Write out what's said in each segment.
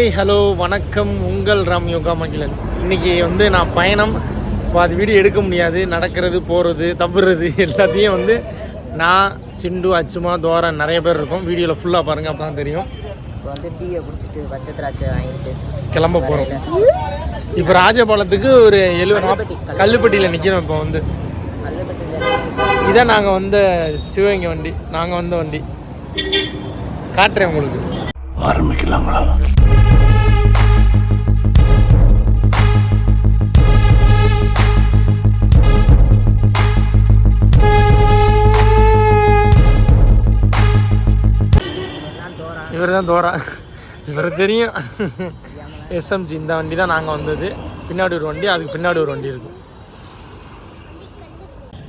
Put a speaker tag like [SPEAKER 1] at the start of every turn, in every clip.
[SPEAKER 1] Hi hello வணக்கம். உங்கள் ராம் யோகா மகிழன். இன்னைக்கு வந்து நான் பயணம். இப்போ அது வீடியோ எடுக்க முடியாது. நடக்கிறது போகிறது தப்புறது எல்லாத்தையும் வந்து நான் சிண்டு அச்சுமா தோரா நிறைய பேர் இருக்கோம். வீடியோவில் ஃபுல்லாக பாருங்கள் அப்போ தான் தெரியும்.
[SPEAKER 2] இப்போ வந்து டீயை குடிச்சிட்டு பச்சை திராட்சை வாங்கிட்டு
[SPEAKER 1] கிளம்ப போகிறோம் இப்போ ராஜபாளையத்துக்கு ஒரு எழுபது
[SPEAKER 2] கல்லுப்பட்டி.
[SPEAKER 1] கல்லுப்பட்டியில் நிற்கிறோம் இப்போ வந்து. இதான் நாங்கள் வந்த சிவகங்கை வண்டி. நாங்கள் வந்த வண்டி. காட்டுறேன் உங்களுக்கு.
[SPEAKER 3] ஆரம்பிக்கலாங்களா
[SPEAKER 1] இவர் தான் தோரா. இவர் தெரியும். எஸ்எம்ஜி இந்த வண்டி தான் நாங்கள் வந்தது. பின்னாடி ஒரு வண்டி அதுக்கு பின்னாடி ஒரு வண்டி இருக்கும்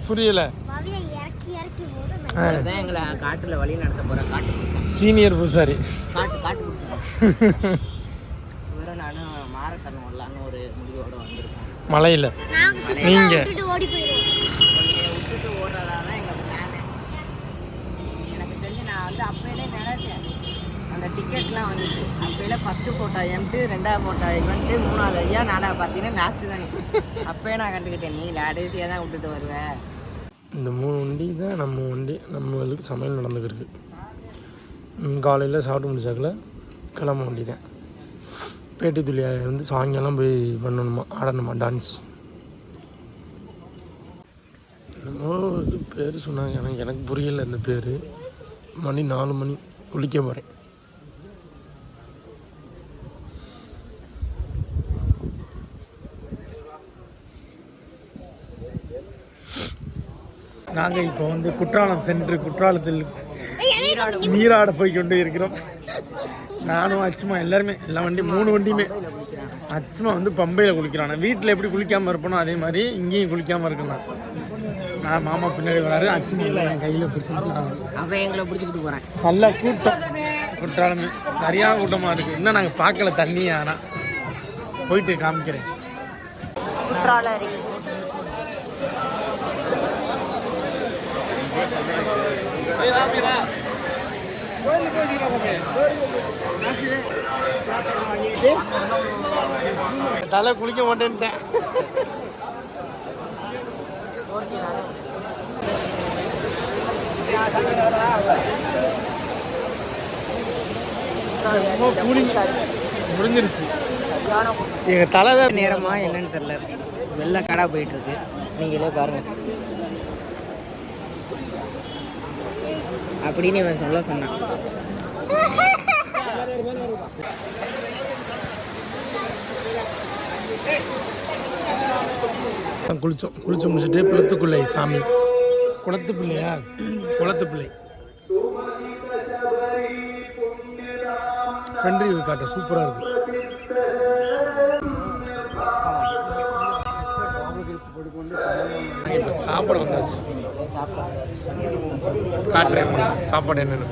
[SPEAKER 1] புரியல.
[SPEAKER 2] தான் எங்களை காட்டுல வழி நடத்த போற காட்டு புருஷன்
[SPEAKER 1] சீனியர் பூசாரி
[SPEAKER 2] காட்டு காட்டு புருஷன் இவரும் நானும் மாரத்தன் வரலான்னு ஒரு முடிவோட வந்திருக்கோம்
[SPEAKER 1] மலையில் நீங்கள்
[SPEAKER 2] உன்னைய விட்டுட்டு ஓடுறதா தான் எங்க பிளான் எனக்கு தெரிஞ்சு நான் வந்து அப்பயிலே நினைச்சேன் அந்த டிக்கெட்லாம் வந்துச்சு. அப்பயில ஃபஸ்ட்டு போட்டா எம்ட்டு ரெண்டாவது போட்டா இவன்ட்டு மூணாவது ஐயா நாலாவது பார்த்தீங்கன்னா லாஸ்ட்டு தான். நீ அப்பயே நான் கண்டுக்கிட்டேன் நீ லேடேஸியாக தான் விட்டுட்டு வருவேன்
[SPEAKER 1] இந்த மூணு வண்டி தான் நம்ம வண்டி நம்மளுக்கு சமையல் நடந்துக்கிருக்கு. காலையில் சாப்பிட்டு முடிச்சாக்கில் கிளம்ப வண்டி தான். பேட்டி துளியை வந்து சாயங்காலம் போய் பண்ணணுமா ஆடணுமா டான்ஸ் என்னமோ ஒரு பேர் சொன்னாங்க எனக்கு எனக்கு புரியலை இந்த பேர். மணி நாலு மணி குளிக்க போகிறேன் நாங்கள் இப்போ வந்து குற்றாலம் சென்று குற்றாலத்தில் நீராட போய் கொண்டு இருக்கிறோம். நானும் அச்சுமா எல்லாருமே எல்லா வண்டி மூணு வண்டியுமே. அச்சுமா வந்து பம்பையில் குளிக்கிறான். வீட்டில் எப்படி குளிக்காமல் இருப்பனோ அதே மாதிரி இங்கேயும் குளிக்காமல் இருக்கணும் நான் மாமா பின்னாடி வராரு அச்சுமா இல்லை என் கையில் பிடிச்சிட்டு
[SPEAKER 2] அவன் எங்களை பிடிச்சிக்கிட்டு போகிறேன்
[SPEAKER 1] நல்ல கூட்டம். குற்றாலமே. சரியான கூட்டமாக இருக்குது இன்னும் நாங்கள் பார்க்கல தண்ணி ஆனால் போயிட்டு காமிக்கிறேன்.
[SPEAKER 2] குற்றாலரி
[SPEAKER 1] தலை குளிக்க மாட்டேன்ட்டேன். முடிஞ்சிருச்சு. எங்கள் தலை தான்
[SPEAKER 2] நேரமா என்னன்னு தெரியல. வெளில கடை போயிட்டு இருக்கு. நீங்களே பாருங்க. அப்படின்னு இவன் சொல்ல சொன்னான்.
[SPEAKER 1] குளித்தோம் குளிச்சு முடிச்சுட்டு குளத்துக்குள்ளை சாமி. குளத்து பிள்ளையா குளத்து பிள்ளை ஃப்ரெண்ட் ரிவ்யூ காட்ட சூப்பராக இருக்கு. இப்போ சாப்பாடு வந்தாச்சு. காட்டுறேன். சாப்பாடு என்னென்னு.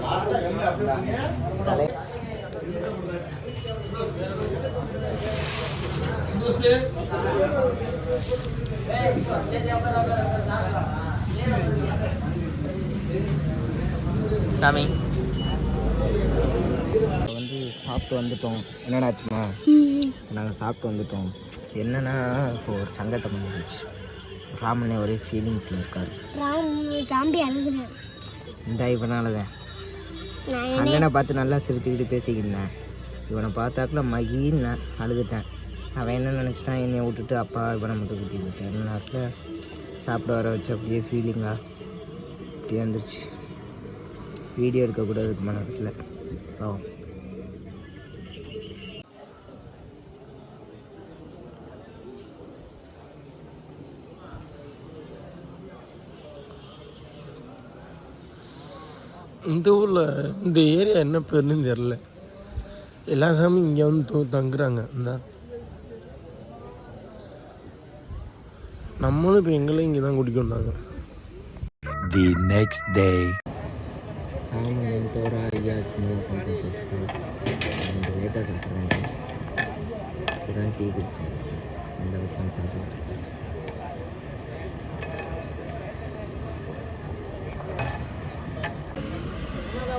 [SPEAKER 2] சாமி. வந்து சாப்பிட்டு வந்துட்டோம். என்னடாச்சுமா நாங்கள் சாப்பிட்டு வந்துட்டோம். என்னன்னா இப்போ ஒரு சங்கட்டம் வந்துருச்சு ராமனே ஒரே ஃபீலிங்ஸில் இருக்கார்.
[SPEAKER 4] ராம் ஜாம்பி அழுகுறேன்
[SPEAKER 2] இந்த இவனால தான் அண்ணனை பார்த்து நல்லா சிரிச்சுக்கிட்டு பேசிக்கிட்டேன். இவனை பார்த்தாக்குல மகின்னு நான் அழுதுட்டேன். அவன் என்ன நினச்சிட்டான்? என்னை விட்டுட்டு அப்பா இவனை மட்டும் கூட்டி விட்டேன் நாட்டில் சாப்பிட வர வச்சு அப்படியே ஃபீலிங்காக அப்படியே வந்துருச்சு. வீடியோ எடுக்கக்கூடாது மனசில் பாவம்.
[SPEAKER 1] இந்த ஊரில் இந்த ஏரியா என்ன பேருன்னு தெரில எல்லா சாமியும் இங்கே வந்து தூ தங்குறாங்க. இந்த. நம்மளும் இப்போ எங்களையும் இங்கே தான் கூட்டிகிட்டு வந்தாங்க.
[SPEAKER 3] தி நெக்ஸ்ட் டே
[SPEAKER 2] லேட்டாக சாப்பிட்றேன் இப்போதான் டீ குடித்தேன் இந்த வருஷம்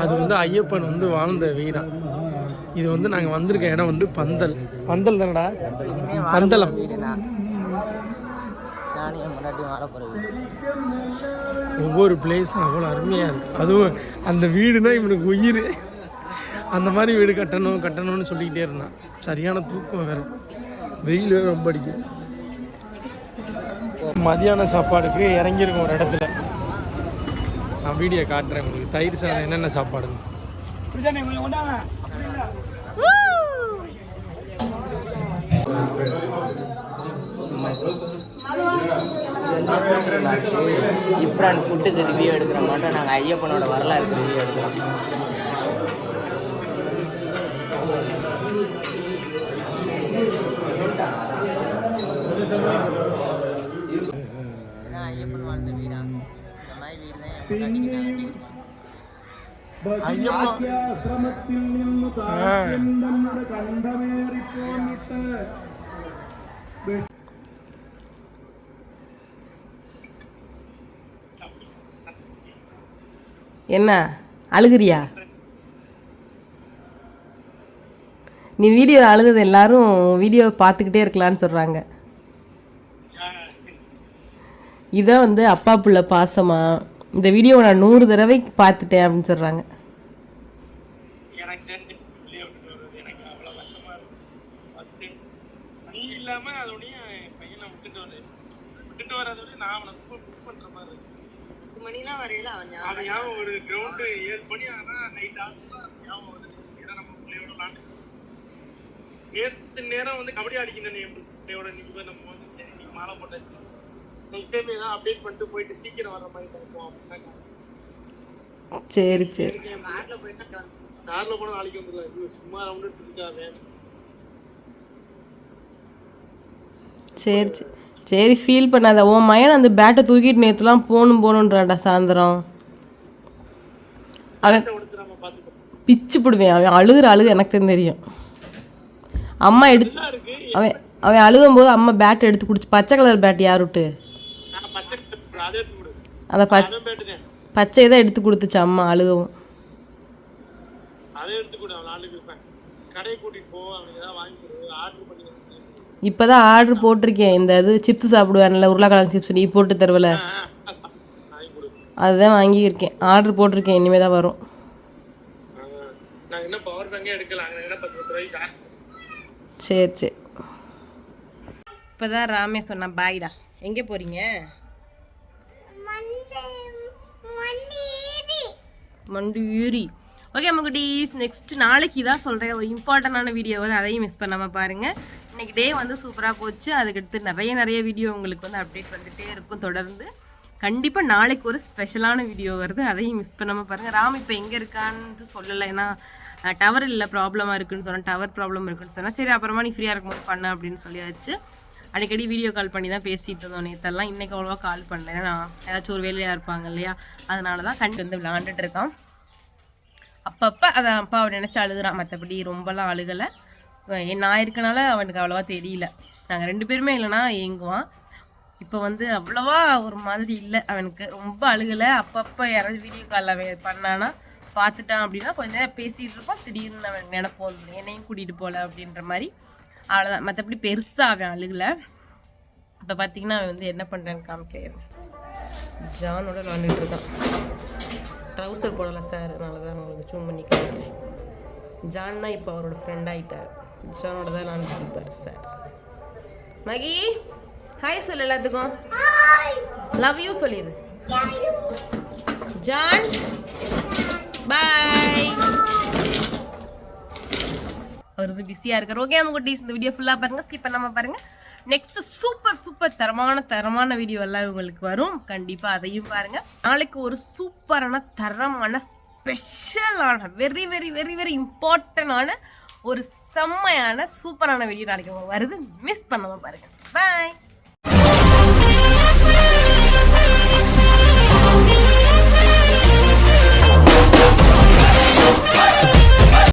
[SPEAKER 1] அது வந்து ஐயப்பன் வந்து வாழ்ந்த வீடா. இது வந்து நாங்கள் வந்திருக்க இடம் வந்து பந்தல். பந்தல் தானடா? பந்தலம்.
[SPEAKER 2] வீடு
[SPEAKER 1] ஒவ்வொரு பிளேஸும் அவ்வளோ அருமையாக இருக்கு. அதுவும் அந்த வீடுனா இவனுக்கு உயிர். அந்த மாதிரி வீடு கட்டணும் கட்டணும்னு சொல்லிக்கிட்டே இருந்தான். சரியான தூக்கம் வேற. வெயில் ரொம்ப அடிக்கும் மதியான சாப்பாடுக்கு இறங்கியிருக்கோம் ஒரு இடத்துல. நான் வீடியோ காட்டுறேன். உங்களுக்கு தயிர் சாதம் என்னென்ன சாப்பாடுன்னு.
[SPEAKER 2] டிஃப்ரெண்ட் ஃபுட்டுக்கு ரிவ்யூ எடுக்கிற மாட்டோம். நாங்கள் ஐயப்பனோட வரலாறுக்கு ரிவ்யூ எடுக்கிறோம்.
[SPEAKER 5] என்ன? அழுகுறியா? நீ வீடியோ அழுகுது எல்லாரும் வீடியோ பார்த்துக்கிட்டே இருக்கலான்னு சொல்கிறாங்க இதான் வந்து அப்பா புள்ள பாசமா? இந்த வீடியோவை நான் நூறு தடவை பார்த்துட்டேன் அப்படின்னு சொல்கிறாங்க
[SPEAKER 1] எனக்கு தெரிஞ்சு வெளியே விட்டுட்டு வருவது எனக்கு அவ்வளோ கஷ்டமா இருந்துச்சு. ஃபர்ஸ்ட் நீ இல்லாம அதோடய என் பையனை விட்டுட்டு வர விட்டுட்டு வரதோட நான் அவனை ரொம்ப மிஸ் பண்ற மாதிரி இருக்கு.
[SPEAKER 2] பத்து மணிலாம் வரையில அவன்
[SPEAKER 1] அவன் ஞாபகம் ஒரு கிரவுண்டு ஏழு மணி ஆனா நைட் ஆச்சுன்னா ஞாபகம் வருது. ஏன்னா நம்ம பிள்ளையோட விளாண்டு நேற்று நேரம் வந்து கபடி அடிக்கணும் பிள்ளையோட இன்னைக்கு போய் நம்ம வந்து சரி இன்னைக்கு மாலை போட்டாச்சு. நெக்ஸ்ட் டைம் ஏதாவது அப்டேட் பண்ணிட்டு போயிட்டு சீக்கிரம் வர மாதிரி பார்ப்போம் அப்படின்னா
[SPEAKER 5] சரி சரி.
[SPEAKER 2] கார்ல போயிட்டு வந்து.
[SPEAKER 1] கார்ல போனா நாளைக்கு வந்துடலாம் இது சும்மா ரவுண்ட் அடிச்சிருக்கா வேணும்
[SPEAKER 5] சரி சரி. சரி ஃபீல் பண்ணாத. உன் மயன் அந்த பேட்டை தூக்கிட்டு நேற்றுலாம் போகணும் போகணுன்றான்டா சாயந்தரம். அவன் பிச்சு போடுவேன். அவன் அழுகிற அழுகு எனக்கு தான் தெரியும். அம்மா எடுத்து அவன் அவன் அழுகும்போது அம்மா பேட் எடுத்து குடிச்சு பச்சை கலர் பேட் யார் விட்டு
[SPEAKER 1] நான் பச்சை கலர் அதே
[SPEAKER 5] பச்சை தான் எடுத்து கொடுத்துச்சு அம்மா அழுகவும்.
[SPEAKER 1] கொடு ஆர்டர்
[SPEAKER 5] போட்டிருக்கேன். இந்த இது சிப்ஸ் சாப்பிடுவேன்ல உருளைக்கிழங்கு சிப்ஸ் நீ போட்டு தருவல. அதுதான் வாங்கியிருக்கேன். ஆர்டர் போட்டிருக்கேன். இனிமேல் தான் வரும் சரி சரி. இப்போ தான் ராமே சொன்னா பாய்டா. எங்கே போகிறீங்க மண்டூரி. ஓகே மகுடீஸ் நெக்ஸ்ட் நாளைக்கு தான் சொல்கிறேன் ஒரு இம்பார்ட்டண்டான வீடியோ வந்து அதையும் மிஸ் பண்ணாமல் பாருங்கள் இன்னைக்கு டே வந்து சூப்பராக போச்சு. அதுக்கடுத்து நிறைய நிறைய வீடியோ உங்களுக்கு வந்து அப்டேட் வந்துகிட்டே இருக்கும் தொடர்ந்து. கண்டிப்பாக நாளைக்கு ஒரு ஸ்பெஷலான வீடியோ வருது. அதையும் மிஸ் பண்ணாமல் பாருங்கள் ராம் இப்போ எங்கே இருக்கான்னு சொல்லலை. ஏன்னா டவர் இல்லை ப்ராப்ளமாக இருக்குன்னு சொன்னால் டவர் ப்ராப்ளம் இருக்குன்னு சொன்னால் சரி அப்புறமா நீ ஃப்ரீயாக இருக்கும்போது பண்ண அப்படின்னு சொல்லியாச்சு. அடிக்கடி வீடியோ கால் பண்ணி தான் பேசிகிட்டு இருந்தோம். நேற்றெல்லாம் இன்றைக்கி அவ்வளோவா கால் பண்ணல. ஏன்னா நான் ஏதாச்சும் ஒரு வேலையாக இருப்பாங்க இல்லையா? அதனால தான் கண்டு வந்து விளாண்டுட்டு இருக்கான் அப்பப்போ அதை அப்பாவை நினச்சி அழுகுறான். மற்றபடி ரொம்பலாம் அழுகலை. நான் இருக்கனால அவனுக்கு அவ்வளோவா தெரியல. நாங்கள் ரெண்டு பேருமே இல்லைனா ஏங்குவான். இப்போ வந்து அவ்வளோவா ஒரு மாதிரி இல்லை. அவனுக்கு ரொம்ப அழுகலை. அப்பப்போ யாராவது வீடியோ காலில் அவன் பண்ணானா பார்த்துட்டான் அப்படின்னா கொஞ்ச நேரம் பேசிகிட்டு இருப்பான் திடீர்னு அவன் நினைப்போம். என்னையும் கூட்டிகிட்டு போகல அப்படின்ற மாதிரி. அவ்வளோதான் மற்றபடி பெருசாக அழுகலை. இப்போ பார்த்தீங்கன்னா அவன் வந்து என்ன பண்ணுறான்னு காமிக்கிறேன் ஜானோட விளாண்டுட்டு இருக்கான். ட்ரௌசர் போடலை சார் அதனால தான் உங்களுக்கு ஜூம் பண்ணி காமிக்கிறேன். ஜான்னா இப்போ அவரோட ஃப்ரெண்ட் ஆகிட்டார் ஜானோட தான் விளாண்டுட்டு இருப்பார் சார் மகி ஹாய் சொல்லு எல்லாத்துக்கும். லவ் யூ சொல்லிடு ஜான் பாய் அவர் வந்து பிஸியாக இருக்கார். ஓகே நம்ம குட்டீஸ் இந்த வீடியோ ஃபுல்லாக பாருங்கள் ஸ்கிப் பண்ணாமல் பாருங்கள் நெக்ஸ்ட் சூப்பர் சூப்பர் தரமான தரமான வீடியோ எல்லாம் உங்களுக்கு வரும். கண்டிப்பாக அதையும் பாருங்கள் நாளைக்கு ஒரு சூப்பரான தரமான ஸ்பெஷலான வெரி வெரி வெரி வெரி இம்பார்ட்டண்டான ஒரு செம்மையான சூப்பரான வீடியோ நாளைக்கு வருது. மிஸ் பண்ணாமல் பாருங்கள் பாய்